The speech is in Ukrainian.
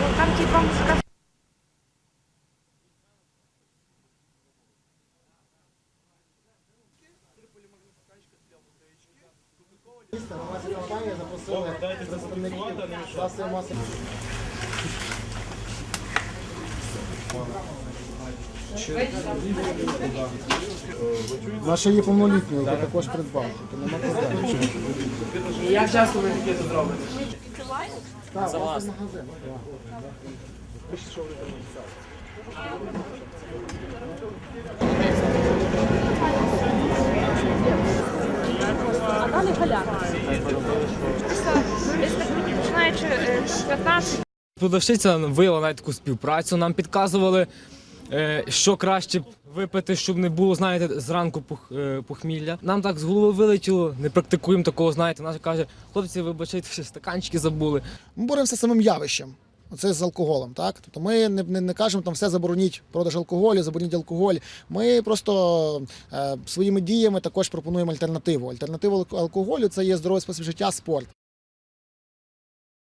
хотів вам сказати. компанія запросили представників засобів масової Наша є повнолітньою, ви також нема проблем. Як часто ви таке тут робите? Так, магазин. Ви що ви? Десь так починаючи е, з 15 Продавщиця виявила навіть таку співпрацю. Нам підказували, е, що краще випити, щоб не було, знаєте, зранку е, похмілля. Нам так з голови вилетіло, не практикуємо такого, знаєте. Наша каже, хлопці, вибачайте, ще стаканчики забули. Ми боремося з самим явищем. Оце з алкоголем, так? Тобто ми не, не, не кажемо там все забороніть продаж алкоголю, забороніть алкоголь. Ми просто е, своїми діями також пропонуємо альтернативу. Альтернатива алкоголю це є здоровий спосіб життя, спорт.